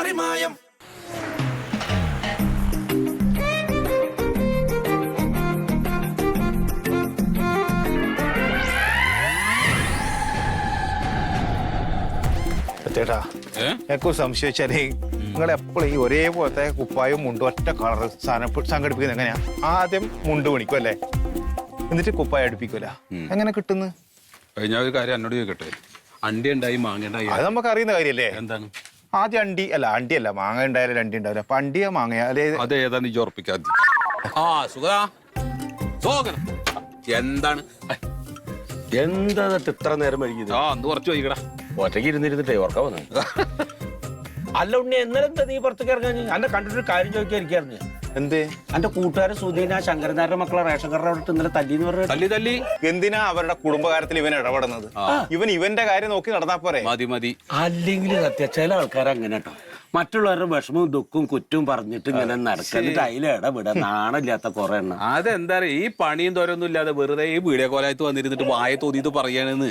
മറിമായം ചേട്ടാ ഏ? എനിക്കൊരു സംശയം നിങ്ങൾ എപ്പോഴും ഈ ഒരേപോലത്തെ കുപ്പായും മുണ്ടും ഒറ്റ കളർ സാധനം സംഘടിപ്പിക്കുന്നത് എങ്ങനെയാ? ആദ്യം മുണ്ട് പണിക്കും അല്ലേ? എന്നിട്ട് കുപ്പായ അടുപ്പിക്കൂല. എങ്ങനെ കിട്ടുന്നു? ഞാൻ ഒരു കാര്യം എന്നോട് ചോദിക്കട്ടെ? അണ്ടി ഉണ്ടായി മാങ്ങ ഉണ്ടായി. അത് നമുക്ക് അറിയുന്ന കാര്യല്ലേ? എന്താണ്? ആദ്യം അണ്ടി അല്ല അണ്ടി അല്ല മാങ്ങ ഉണ്ടായാലും അണ്ടി ഉണ്ടാവില്ല. അപ്പൊ അണ്ടിയ മാങ്ങ അല്ലെ അത് ഉറപ്പിക്കാതെ ആ സുഖാ സോകനം എന്താണ്? എന്താ എന്നിട്ട് ഇത്ര നേരം വൈകിയത്? ആ അന്ന് കുറച്ച് വൈകടാ. ഒറ്റയ്ക്ക് ഇരുന്നിരുന്നിട്ടേ ഓർക്കാൻ വന്നു അല്ല ഉണ്ണി എന്നാലും എന്താ നീ പുറത്തേക്ക് ഇറങ്ങാൻ അല്ല കണ്ടിട്ട് കാര്യം ചോദിക്കാതിരിക്കായിരുന്നു എന്ത്? എന്റെ കൂട്ടുകാരൻ സുധീന ശങ്കരനാരുടെ മക്കളെ റേഷൻ കാർഡ് അവിടെ ഇന്നലെ തല്ലിന്ന് പറഞ്ഞു തല്ലി തല്ലി. എന്തിനാ അവരുടെ കുടുംബകാര്യത്തിൽ ഇവൻ ഇടപെടുന്നത്? ഇവൻ ഇവന്റെ കാര്യം നോക്കി നടന്നാ പോരെ? മതി മതി. അല്ലെങ്കിൽ സത്യ ചില ആൾക്കാർ അങ്ങനെ കേട്ടോ. മറ്റുള്ളവരുടെ വിഷമവും ദുഃഖവും കുറ്റവും പറഞ്ഞിട്ട് ഇങ്ങനെ നടക്കുന്നിട്ട് അതിൽ ഇടപെടാ നാണില്ലാത്ത കുറെ എണ്ണം. അതെന്താ പറയാ ഈ പണിയും തോരൊന്നും ഇല്ലാതെ വെറുതെ ഈ വീഡിയോ കോലായത്ത് വന്നിരുന്നിട്ട് വായ തോന്നിയിട്ട് പറയണെന്ന്.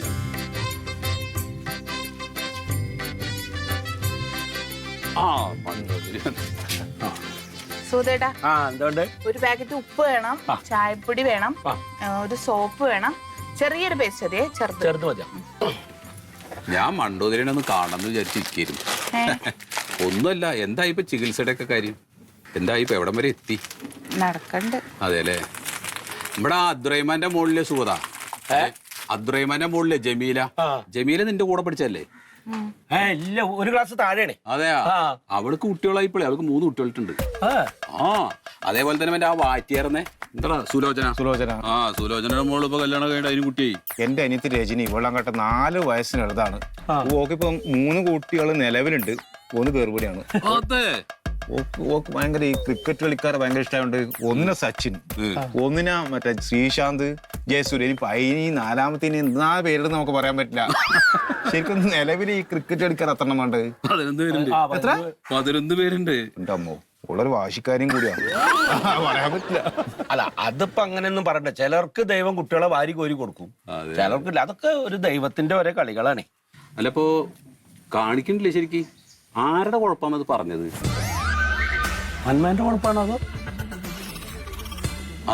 ആ മണ്ടൂര്. സുധേട്ടാ ആ എന്തുകൊണ്ട്? ഒരു പാക്കറ്റ് ഉപ്പ് വേണം ചായപ്പൊടി വേണം ആ. ആ, ഒരു സോപ്പ് വേണം. ചെറിയൊരു പേസ്റ്റ് അതെ ചെറുത്. ചേർത്ത് മതിയാ? ഞാൻ മണ്ടോതിരിനെ ഒന്ന് കാണണമെന്ന് വിചാരിച്ചിരിക്കുന്നു ഏ, ഒന്നുമല്ല എന്തായി ഇപ്പൊ ചികിത്സയുടെ ഒക്കെ കാര്യം? എന്തായി ഇപ്പൊ എവിടം വരെ എത്തി? നടക്കണ്ട്. അതെ അല്ലേ നമ്മുടെ ആ അദ്രൈമാന്റെ മുകളിലെ സുഹൃത അദ്രൈമാന്റെ മുകളിലെ ജമീല. ആ. ജമീല നിന്റെ കൂടെ പഠിച്ചല്ലേ ഏ ഇല്ല ഒരു ക്ലാസ് താഴെയാണ്. അതെയാ? ആ. അവൾക്ക് കുട്ടികളായിപ്പോഴേ അവൾക്ക് മൂന്ന് കുട്ടികളിട്ടുണ്ട് ആ. അതേപോലെ തന്നെ മറ്റേ ആ വാറ്റിയായിരുന്നേ. എന്താ സുലോചന? സുലോചന. ആ സുലോചനയുടെ മോൾ ഇപ്പൊ കല്യാണം കഴിഞ്ഞ അതിന് കുട്ടിയായി എന്റെ അനിയത്തി രജനി ഇവളങ്ങോട്ട് നാല് വയസ്സിന് വയസ്സിനടുത്താണ് ഓക്കിപ്പം മൂന്ന് കുട്ടികൾ നിലവിലുണ്ട്. ഒന്ന് കേറുപടിയാണ് അതെ ഓക്ക് ഓക്ക് ഭയങ്കര ഈ ക്രിക്കറ്റ് കളിക്കാരെ ഭയങ്കര ഇഷ്ടമായോണ്ട് ഒന്നിനെ സച്ചിൻ. ഒന്നിനാ മറ്റേ ശ്രീശാന്ത് ജയസൂര്യ ഇനി പൈനി നാലാമത്തിന് എന്നാ പേരിടുന്ന നമുക്ക് പറയാൻ പറ്റില്ല. ശരിക്കും നിലവിൽ ഈ ക്രിക്കറ്റ് കളിക്കാൻ എത്ര എണ്ണം പതിനൊന്ന് പേരുണ്ട്. എത്ര? പതിനൊന്ന് പേരുണ്ട്. എന്റെ അമ്മോ ഉള്ളൊരു വാശിക്കാരിയും കൂടിയാണ് പറയാൻ പറ്റില്ല. അല്ല അതിപ്പോ അങ്ങനെയൊന്നും പറയണ്ട. ചിലർക്ക് ദൈവം കുട്ടികളെ വാരി കോരി കൊടുക്കും. അതെ. ചിലർക്കില്ല. അതൊക്കെ ഒരു ദൈവത്തിന്റെ ഒരേ കളികളാണ്. അല്ലപ്പോ കാണിക്കണില്ലേ ശരിക്ക്? ആരുടെ കുഴപ്പമാണത് പറഞ്ഞത്? ഹനുമാന്റെ കുഴപ്പമാണോ അത്?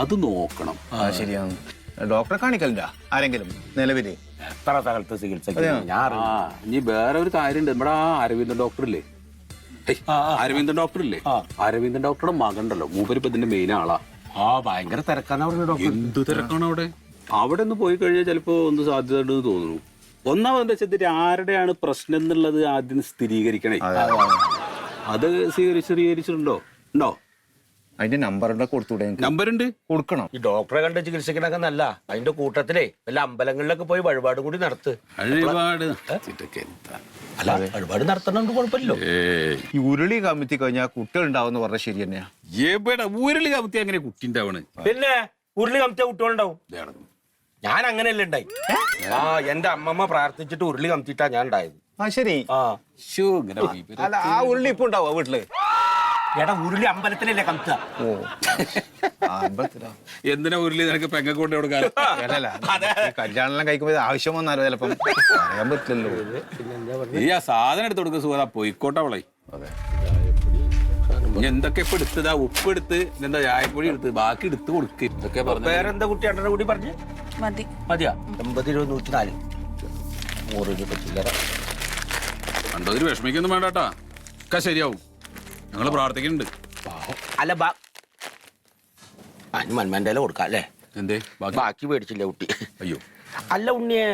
അത് നോക്കണം. ആ ശരിയാണ്. ഡോക്ടറെ കാണിക്കലില്ല. ആരെങ്കിലും നിലവിൽ? എത്ര സ്ഥലത്ത് ഞാൻ ആ. ഇനി വേറെ ഒരു കാര്യമുണ്ട്. നമ്മുടെ ആ അരവിന്ദൻ ഡോക്ടർ ഇല്ലേ ഹേയ്. അരവിന്ദൻ ഡോക്ടർ ഇല്ലേ ആ. അരവിന്ദൻ ഡോക്ടറുടെ മകണ്ടല്ലോ. മൂപ്പര് ഇപ്പൊ ഇതിന്റെ മെയിൻ ആളാ. ആ ഭയങ്കര തിരക്കാന്ന് പറഞ്ഞു ഡോക്ടർ. എന്ത് തിരക്കാണ് അവിടെ? അവിടെ ഒന്ന് പോയി കഴിഞ്ഞാൽ ചിലപ്പോ ഒന്ന് സാധ്യത ഉണ്ടെന്ന് തോന്നുന്നു. ഒന്നാമത് എന്താ വെച്ചാൽ ഇതിൽ ആരുടെയാണ് പ്രശ്നം എന്നുള്ളത് ആദ്യം സ്ഥിരീകരിക്കണേ. അത് സ്വീകരിച്ച് സ്ഥിരീകരിച്ചിട്ടുണ്ടോ ഉണ്ടോ? അതിന്റെ നമ്പറിന്റെ കൊടുത്തൂടെ എനിക്ക്? നമ്പർ ഉണ്ട്? കൊടുക്കണം. ഈ ഡോക്ടറെ കണ്ട് ചികിത്സിക്കണൊക്കെ നല്ല അതിന്റെ കൂട്ടത്തിലേ വല്ല അമ്പലങ്ങളിലൊക്കെ പോയി വഴിപാടും കൂടി നടത്ത്. വഴിപാട്. അല്ല വഴിപാട് നടത്തണോണ്ട് കുഴപ്പമില്ലല്ലോ. ഈ ഉരുളി കമ്മിത്തി കഴിഞ്ഞാൽ കുട്ടികൾ ഉണ്ടാവുന്ന പറഞ്ഞ ശരി തന്നെയാ. എവിടെ? ഉരുളി കമത്തി അങ്ങനെ കുട്ടി ഉണ്ടാവണ്? പിന്നെ ഉരുളി കമിച്ച കുട്ടികളുണ്ടാവും ഞാൻ അങ്ങനെയല്ലേ ഉണ്ടായി. ആ എന്റെ അമ്മമ്മ പ്രാർത്ഥിച്ചിട്ട് ഉരുളി കമ്മിത്തിട്ടാ ഞാൻ ഉണ്ടായത്. ആ ശരി. ആ. അല്ല ആ ഉരുളി ഇപ്പൊ ഉണ്ടാവോ വീട്ടിൽ? എടാ ഉരുളി അമ്പലത്തിലല്ലേ കമിച്ച ഓ. അമ്പലത്തിലാ. എന്തിനാ ഉരുളി നിനക്ക് പെങ്ങ കൊണ്ട് കൊടുക്കാൻ? അല്ലല്ല ഈ കല്യാണം എല്ലാം കഴിക്കുമ്പോ ഇത് ആവശ്യം വന്നാലോ ചിലപ്പം? പറയാൻ പറ്റില്ലല്ലോ. ഈ ആ സാധനം എടുത്ത് കൊടുക്കുക സുഖാ പോയിക്കോട്ടെ അവളെ. അതെ. ഇനി എന്തൊക്കെ ഇപ്പൊ എടുത്തതാ? ഉപ്പ് എടുത്ത് എന്താ ചായപ്പൊടി എടുത്ത് ബാക്കി എടുത്ത് കൊടുക്ക്. ഇതൊക്കെ പറഞ്ഞു പേരെന്താ കുട്ടി? അണ്ണനെ കൂടി പറഞ്ഞു? മതി. മതിയാ? എൺപത് ഇരുപത് നൂറ്റി നാല് നൂറ് രൂപ ചില്ലറ. കണ്ടതിന് വിഷമിക്കൊന്നും വേണ്ടാട്ടാ. ഒക്കെ ശരിയാവും. ഞങ്ങൾ പ്രാർത്ഥിക്കുന്നുണ്ട്. അല്ല ബാ. അതിന് മന്മാന്റെ കൊടുക്കാം അല്ലേ? എന്തേ? ബാക്കി? മേടിച്ചില്ല കുട്ടി? അയ്യോ. അല്ല ഉണ്ണിയെ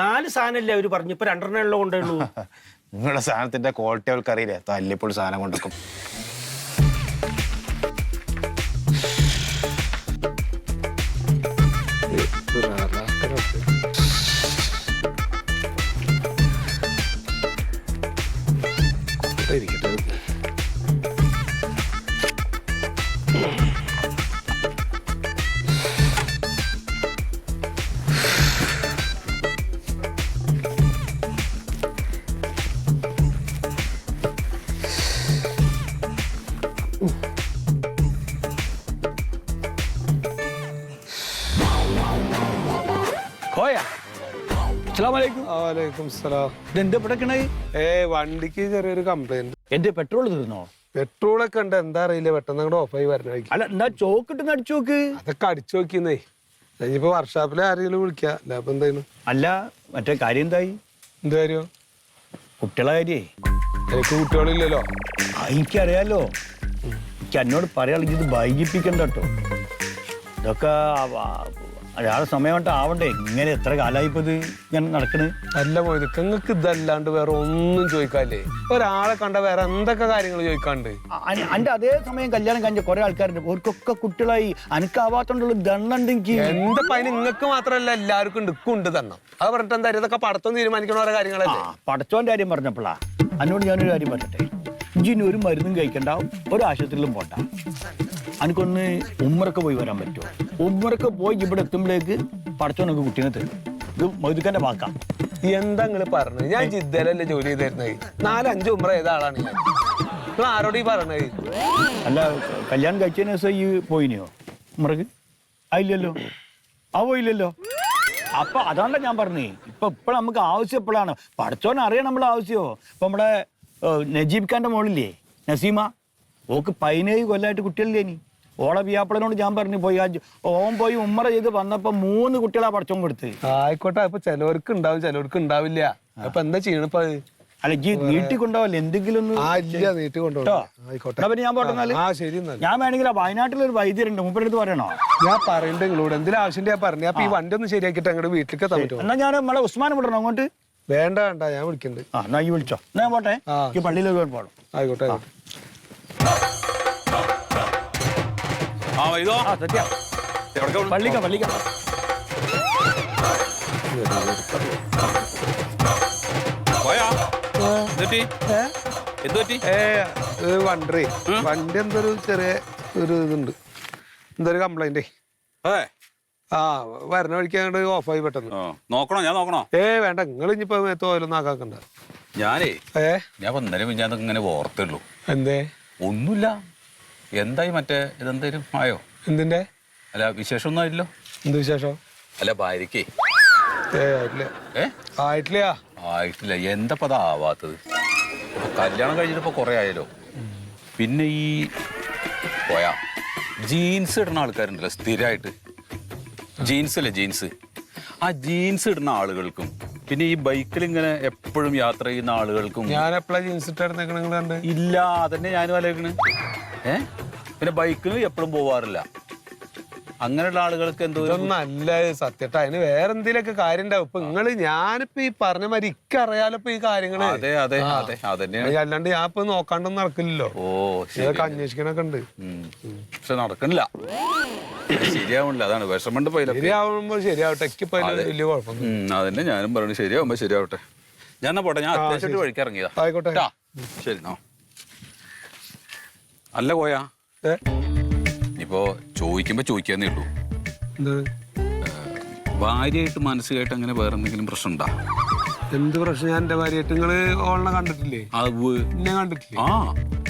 നാല് സാധനല്ലേ അവർ പറഞ്ഞു? ഇപ്പൊ രണ്ടെണ്ണം ഉള്ള കൊണ്ടേ ഉള്ളൂ. നിങ്ങളുടെ സാധനത്തിന്റെ ക്വാളിറ്റി അവർക്ക് അറിയില്ലേ തല്ലിപ്പോൾ സാധനം കൊണ്ടൊക്കും. ഏ വണ്ടിക്ക് ചെറിയൊരു കംപ്ലൈന്റ് എന്റെ പെട്രോൾ തീർന്നോ? പെട്രോൾ ഒക്കെ ഉണ്ട് എന്താ അറിയില്ല പെട്ടെന്ന് അങ്ങോട്ട് ഓഫായി വരണ അല്ല എന്താ ചോക്കിട്ട് അടിച്ചു നോക്ക്. അതൊക്കെ അടിച്ചു നോക്കിന്നേ ഇനിയിപ്പോ വർഷാപ്പിലെ ആരെങ്കിലും വിളിക്കാം അല്ല എന്തായാലും മറ്റേ കാര്യം എന്തായി? എന്ത് കാര്യം? കുട്ടികളെ കാര്യേ. എനിക്ക് കുട്ടികളില്ലല്ലോ. എനിക്കറിയാലോ. എനിക്ക് എന്നോട് പറയാണെങ്കിൽ ഇത് വൈകിപ്പിക്കണ്ട കേട്ടോ. ഇതൊക്കെ അയാളെ സമയമായിട്ട് ആവണ്ടേ? ഇങ്ങനെ എത്ര കാലായിപ്പത് ഇത് ഇങ്ങനെ നടക്കണ്? അല്ല പോയത് നിങ്ങൾക്ക് ഇതല്ലാണ്ട് വേറെ ഒന്നും ചോദിക്കാല്ലേ? ഒരാളെ കണ്ട വേറെ എന്തൊക്കെ കാര്യങ്ങൾ ചോദിക്കാണ്ട്? അന്റെ അതേ സമയം കല്യാണം കഴിഞ്ഞ കുറെ ആൾക്കാരുണ്ട്. ഓർക്കൊക്കെ കുട്ടികളായി. അനക്കാവാത്തോണ്ടുള്ള ദണ്ണുണ്ടെങ്കിൽ എന്താ പൈന നിങ്ങൾക്ക് മാത്രമല്ല എല്ലാവർക്കും ഉണ്ട് തന്നെ അത് പറഞ്ഞിട്ട് എന്താ ഇതൊക്കെ പടത്തം തീരുമാനിക്കണ ഓരോ കാര്യങ്ങളല്ലേ? പടച്ചോന്റെ കാര്യം പറഞ്ഞപ്പോളാ. എന്നോട് ഞാനൊരു കാര്യം പറഞ്ഞിട്ടെ? ഇഞ്ചിന് ഒരു മരുന്നും കഴിക്കണ്ട ഒരു ആശുപത്രിയിലും പോണ്ട. എനിക്കൊന്ന് ഉമ്മറൊക്കെ പോയി വരാൻ പറ്റുമോ? ഉമ്മറൊക്കെ പോയി ഇവിടെ എത്തുമ്പോഴേക്ക് പടച്ചോനൊക്കെ കുട്ടീനെ തരും. ഇത് മൊയ്തുക്കന്റെ വാക്കാം. എന്താ നിങ്ങൾ പറഞ്ഞത്? ഞാൻ ജിദ്ദലല്ലേ ജോലി ചെയ്തിരുന്നത്. നാലഞ്ച് ഉമ്മറ ചെയ്ത ആളാണ് ഞാൻ? നിങ്ങൾ ആരോട് ഈ പറഞ്ഞത്? അല്ല കല്യാണം കഴിച്ചതിന് ദിവസം ഈ പോയിനിയോ ഉമ്മറക്ക്? ആയില്ലല്ലോ. ആ പോയില്ലല്ലോ. അപ്പൊ അതാണല്ലോ ഞാൻ പറഞ്ഞേ. ഇപ്പൊ ഇപ്പോഴും നമുക്ക് ആവശ്യം എപ്പോഴാണ് പഠിച്ചോൻ അറിയാം നമ്മളെ ആവശ്യമോ ഇപ്പൊ നമ്മുടെ നജീബ് ഖാന്റെ മോളില്ലേ? നസീമ? ഓക്ക് പതിനേഴ് കൊല്ലമായിട്ട് കുട്ടികളില്ലേ ഇനി? ഓളെ പിയാപ്പിളനോട് ഞാൻ പറഞ്ഞു പോയി ജ- ഓൻ പോയി ഉമ്മറ ചെയ്ത് വന്നപ്പോ മൂന്ന് കുട്ടികളാ പഠിച്ചോൻ കൊടുത്ത്. ആയിക്കോട്ടെ അപ്പൊ ചിലവർക്ക് ഉണ്ടാവും ചിലവർക്ക് ഉണ്ടാവില്ല. അപ്പൊ എന്താ ചെയ്യണിപ്പോ? അല്ല ഈ നീട്ടി കൊണ്ടുപോവല്ലേ എന്തെങ്കിലും ഒന്ന് നീട്ടി കൊണ്ടുപോകും ഞാൻ ഞാൻ വേണമെങ്കിൽ വയനാട്ടിൽ ഒരു വൈദ്യരുണ്ട് മൂപ്പരുടെ അടുത്ത് പറയണോ? ഞാൻ പറയണ്ട നിങ്ങളോട്. എന്തെങ്കിലും ആവശ്യം ഞാൻ പറഞ്ഞു. അപ്പൊ ഈ വണ്ടി ഒന്ന് ശരിയാക്കിട്ട് അങ്ങോട്ട് വീട്ടിലേക്ക് എത്താൻ എന്നാ ഞാൻ നമ്മളെ ഉസ്മാനെ വിടണോ അങ്ങോട്ട്? വേണ്ട വേണ്ട ഞാൻ വിളിക്കുന്നുണ്ട് ആ എന്നാ ഈ വിളിച്ചോ. എന്നാ ഞാൻ പോട്ടെ. ഈ പള്ളിയിലേക്ക് പോകണം ആയിക്കോട്ടെ ആയിക്കോട്ടെ. ആ വൈദോ ആ സത്യ പള്ളിക്ക പള്ളിക്ക. പോയാ? എന്തുപറ്റി എന്തുപറ്റി ഏ? ഇത് വണ്ടി വണ്ടി എന്തൊരു ചെറിയ ഒരു ഇതുണ്ട്. എന്തൊരു കംപ്ലൈന്റ് അതെ. ആ വരണ വഴിക്ക് അങ്ങോട്ട് ഓഫായി പെട്ടെന്ന്. നോക്കണോ? ഞാൻ നോക്കണോ? ഏ വേണ്ട. നിങ്ങൾ ഇനിയിപ്പോ ആക്കാക്കണ്ട. ഞാനേ ഏ? ഞാൻ ഇന്നലെ ഞാൻ ഇങ്ങനെ ഓർത്തുള്ളൂ എന്തേ? ഒന്നുമില്ല. എന്തായി മറ്റേ? ഇതെന്തേലും ആയോ എന്തിന്റെ അല്ല വിശേഷമൊന്നും ആയില്ലോ എന്ത് വിശേഷം? അല്ല ഭാര്യക്ക്. ഏ ആയിട്ടില്ല. ഏ? ആയിട്ടില്ല. ആയിട്ടില്ല എന്തപ്പോ അതാവാത്തത്? ഇപ്പൊ കല്യാണം കഴിഞ്ഞിട്ട് കുറെ ആയല്ലോ. പിന്നെ ഈ പോയാ. ജീൻസ് ഇടുന്ന ആൾക്കാരുണ്ടല്ലോ സ്ഥിരമായിട്ട് ജീൻസ് അല്ലേ ജീൻസ്? ആ ജീൻസ് ഇടുന്ന ആളുകൾക്കും പിന്നെ ഈ ബൈക്കിൽ ഇങ്ങനെ എപ്പോഴും യാത്ര ചെയ്യുന്ന ആളുകൾക്കും ഞാൻ എപ്പോഴാ ജീൻസ് ഇട്ടായിരുന്നു ഇല്ല അതന്നെ ഞാനും ആലോചിക്കണേ. ഏ? പിന്നെ ബൈക്കിന് എപ്പോഴും പോവാറില്ല. അങ്ങനെയുള്ള ആളുകൾക്ക് എന്തോ നല്ല സത്യട്ട. അതിന് വേറെ എന്തെങ്കിലുമൊക്കെ കാര്യം ഉണ്ടാവും ഇപ്പൊ നിങ്ങൾ ഞാനിപ്പോ ഈ പറഞ്ഞ മാതിരി ഇക്കറിയാലോ ഈ കാര്യങ്ങൾ? അതെ അതെ അതെ. അതന്നെയാണ്. അല്ലാണ്ട് ഞാൻ ഇപ്പൊ നോക്കാണ്ടൊന്നും നടക്കില്ലല്ലോ. ഓ ഇതൊക്കെ അന്വേഷിക്കണൊക്കെ ഉണ്ട്. പക്ഷെ നടക്കണില്ല. ശരിയാവണില്ല. അതാണ് വിഷമണ്ട് ശരിയാവുമ്പോ ശരിയാവട്ടെ. വലിയ കുഴപ്പമൊന്നും അതന്നെ ഞാനും പറഞ്ഞു ശരിയാവുമ്പോ ശരിയാവട്ടെ. ഞാൻ പോട്ടെ? ഞാൻ അത്യാവശ്യമായിട്ട് വഴിക്ക് ഇറങ്ങിയതാ. ആയിക്കോട്ടെ. ട്ടാ. ശരി നോ അല്ല പോയാ? ഇപ്പോ ചോദിക്കുമ്പോ ചോദിക്കാന്നേ ഉള്ളൂ. ഭാര്യയായിട്ട് മാനസികമായിട്ട് അങ്ങനെ വേറെ എന്തെങ്കിലും പ്രശ്നം ഉണ്ടാ എന്ത് പ്രശ്നം? ഞാൻ എന്റെ ഭാര്യയായിട്ട് നിങ്ങൾ ഓളെ കണ്ടിട്ടില്ലേ? എന്നെ കണ്ടിട്ടില്ലേ? ആ.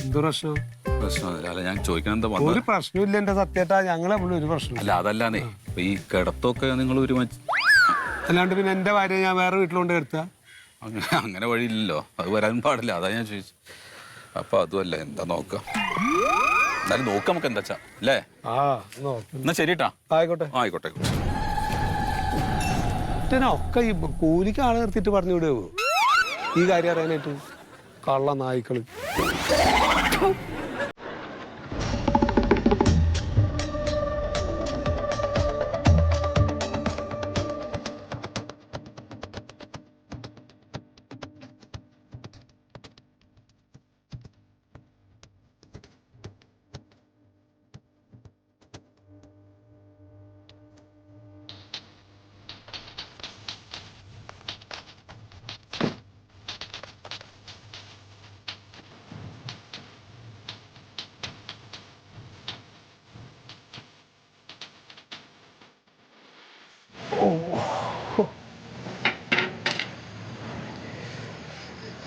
എന്ത് പ്രശ്നം? പ്രശ്നമല്ല ഞാൻ ചോദിക്കാൻ എന്താ ഒരു പ്രശ്നമില്ല എന്റെ സത്യട്ടാ ഞങ്ങൾ തമ്മിൽ ഒരു പ്രശ്നം അല്ല അതല്ലാന്നേ ഈ കിടത്തൊക്കെ നിങ്ങൾ ഒരു അല്ലാണ്ട് പിന്നെ എന്റെ ഭാര്യ ഞാൻ വേറെ വീട്ടിലോണ്ട് അങ്ങനെ അങ്ങനെ വഴിയില്ലല്ലോ. അത് വരാൻ പാടില്ല. അതാ ഞാൻ ചോദിച്ചു. അപ്പൊ അതുമല്ല എന്താ നോക്ക. എന്നാലും നോക്ക് നമുക്ക് എന്താ വെച്ചാ. അല്ലേ? ആ നോക്ക്. എന്നാ ശരിട്ടാ. ആയിക്കോട്ടെ. ആയിക്കോട്ടെ ഒക്കെ ഈ കൂലിക്ക് ആളെ നിർത്തിയിട്ട് പറഞ്ഞു വിടുവോ? ഈ കാര്യം അറിയാനായിട്ട് കള്ള നായ്ക്കൾ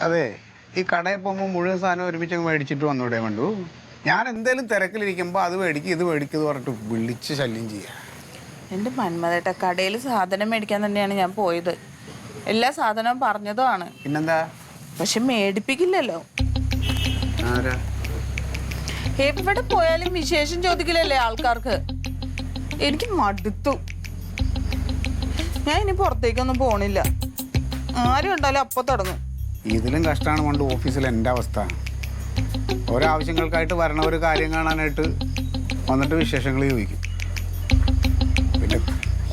അതെ. ഈ കടയിൽ പോകുമ്പോൾ മുഴുവൻ സാധനം ഒരുമിച്ച് മേടിച്ചിട്ട് വന്നൂടെ കണ്ടു? ഞാൻ എന്തേലും തിരക്കിലിരിക്കുമ്പോൾ അത് മേടിക്കും ഇത് മേടിക്കും എന്ന് പറഞ്ഞിട്ട് വിളിച്ച് ശല്യം ചെയ്യാം. എന്റെ മന്മതേട്ട കടയിൽ സാധനം മേടിക്കാൻ തന്നെയാണ് ഞാൻ പോയത്. എല്ലാ സാധനവും പറഞ്ഞതുമാണ് പിന്നെന്താ? പക്ഷെ മേടിപ്പിക്കില്ലല്ലോ. ആരാ? എവിടെ പോയാലും വിശേഷം ചോദിക്കില്ലല്ലേ ആൾക്കാർക്ക്? എനിക്ക് മടുത്തു. ഞാൻ ഇനി പുറത്തേക്കൊന്നും പോണില്ല. ആരും ഉണ്ടാലും അപ്പൊ തുടങ്ങും. ഇതിലും കഷ്ടമാണ് പണ്ട് ഓഫീസിൽ എന്റെ അവസ്ഥ. ഓരോ ആവശ്യങ്ങൾക്കായിട്ട് വരണ ഒരു കാര്യം കാണാനായിട്ട് വന്നിട്ട് വിശേഷങ്ങൾ ചോദിക്കും. പിന്നെ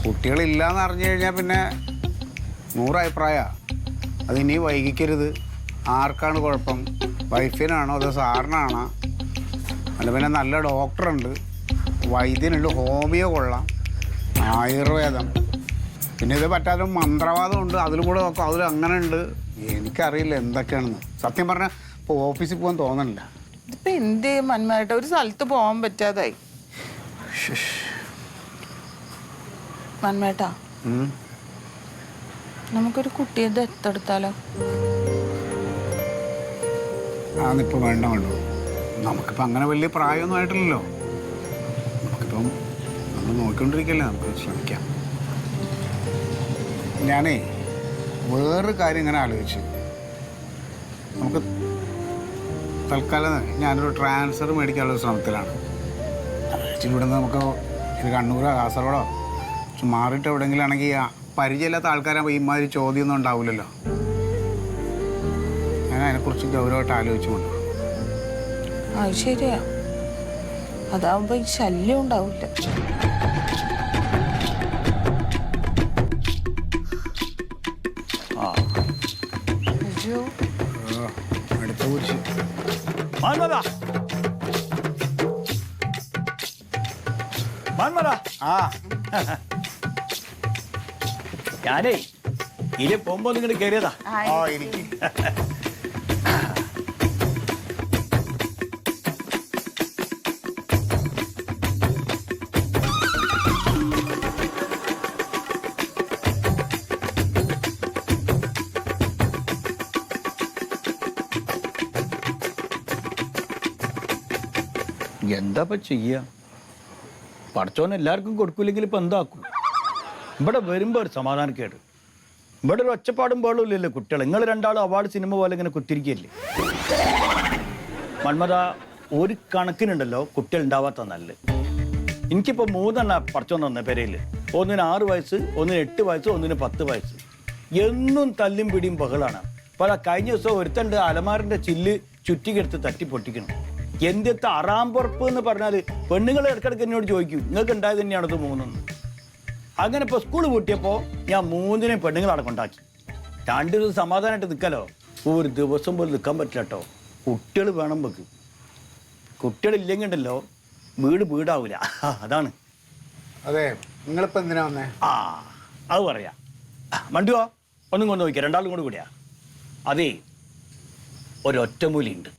കുട്ടികളില്ല എന്ന് അറിഞ്ഞു കഴിഞ്ഞാൽ പിന്നെ നൂറ് അഭിപ്രായ അത് ഇനി വൈകിക്കരുത്. ആർക്കാണ് കുഴപ്പം? വൈഫിനാണോ അതോ സാറിനാണോ? അല്ല പിന്നെ നല്ല ഡോക്ടറുണ്ട്. വൈദ്യനുണ്ട്. ഹോമിയോ കൊള്ളാം. ആയുർവേദം. പിന്നെ ഇത് പറ്റാതെ മന്ത്രവാദം ഉണ്ട് അതിലും കൂടെ നോക്കാം. അതിൽ അങ്ങനെ ഉണ്ട് എനിക്കറിയില്ല എന്തൊക്കെയാണെന്ന്. സത്യം പറഞ്ഞാൽ ഇപ്പോൾ ഓഫീസിൽ പോകാൻ തോന്നണില്ല. ഇതിപ്പോ എന്ത് ചെയ്യും മന്മായിട്ട് ഒരു സ്ഥലത്ത് പോകാൻ പറ്റാതായി. മന്മേട്ടാ ഉം. നമുക്കൊരു കുട്ടിയെ ദത്തെടുത്താലോ അതൊന്നിപ്പോൾ വേണ്ട വേണ്ടു നമുക്കിപ്പോൾ അങ്ങനെ വലിയ പ്രായമൊന്നും ആയിട്ടില്ലല്ലോ. നമുക്കിപ്പം നമ്മൾ നോക്കിക്കൊണ്ടിരിക്കല്ലേ നമുക്ക് ശ്രമിക്കാം. ഞാനേ വേറൊരു കാര്യം ഇങ്ങനെ ആലോചിച്ചു. നമുക്ക് തൽക്കാലം ഞാനൊരു ട്രാൻസ്ഫർ മേടിക്കാനുള്ള ശ്രമത്തിലാണ്. ഇവിടെ നിന്ന് നമുക്ക് ഇത് കണ്ണൂരോ കാസർഗോഡോ മാറിയിട്ട് എവിടെയെങ്കിലും ആണെങ്കിൽ പരിചയമില്ലാത്ത ആൾക്കാരാകുമ്പോൾ ഇമാതിരി ചോദ്യമൊന്നും ഉണ്ടാവില്ലല്ലോ. ഞാൻ അതിനെക്കുറിച്ച് ഗൗരവമായിട്ട് ആലോചിച്ചുകൊണ്ട്. അത് ശരിയാ. അതാവുമ്പോൾ ശല്യം ഉണ്ടാവില്ല. മാൻമത മാൻമത ആ. ഞാനേ ഇതിലെ പോകുമ്പോ നിങ്ങോട്ട് കയറിയതാ ആ എനിക്ക്. എന്താ ഇപ്പം ചെയ്യുക പഠിച്ചോൻ എല്ലാവർക്കും കൊടുക്കൂലെങ്കിൽ ഇപ്പൊ എന്താക്കും? ഇവിടെ വരുമ്പോ ഒരു സമാധാനക്കേട് ഇവിടെ ഒരു ഒച്ചപ്പാടും പാടും ഇല്ലല്ലോ കുട്ടികൾ നിങ്ങൾ രണ്ടാളും അവാർഡ് സിനിമ പോലെ ഇങ്ങനെ കുത്തിരിക്കല്ലേ? മന്മത ഒരു കണക്കിനുണ്ടല്ലോ കുട്ടികൾ ഉണ്ടാവാത്ത നല്ല. എനിക്കിപ്പോ മൂന്നെണ്ണ പഠിച്ചോൻ തന്ന പെരയിൽ ഒന്നിന് ആറ് വയസ്സ് ഒന്നിന് എട്ട് വയസ്സ് ഒന്നിന് പത്ത് വയസ്സ്. എന്നും തല്ലും പിടിയും ബഹളാണ്. പല കഴിഞ്ഞ ദിവസം ഒരുത്തണ്ട് അലമാറിന്റെ ചില്ല് ചുറ്റിക്കെടുത്ത് തട്ടി പൊട്ടിക്കണം എന്തിത്തെ അറാമ്പുറപ്പ് എന്ന് പറഞ്ഞാൽ പെണ്ണുങ്ങൾ ഇടക്കിടക്ക് എന്നോട് ചോദിക്കും നിങ്ങൾക്ക് ഉണ്ടായത് തന്നെയാണ് ഇത് മൂന്നെന്ന് അങ്ങനെ ഇപ്പോൾ സ്കൂൾ പൂട്ടിയപ്പോൾ ഞാൻ മൂന്നിനെയും പെണ്ണുങ്ങളടക്കം ഉണ്ടാക്കി രണ്ടു ദിവസം സമാധാനമായിട്ട് നിൽക്കാലോ? ഒരു ദിവസം പോലും നിൽക്കാൻ പറ്റില്ല കേട്ടോ കുട്ടികൾ വേണം വെക്ക് കുട്ടികളില്ലെങ്കിൽ ഉണ്ടല്ലോ വീട് വീടാവില്ല അതാണ്. അതെ നിങ്ങളിപ്പോൾ എന്തിനാ വന്നേ? ആ അത് പറയാ. മണ്ടുവോ ഒന്നും കൊണ്ട് നോക്കിയാ രണ്ടാളും കൂടെ കൂടിയാ. അതേ ഒരൊറ്റമൂലിയുണ്ട്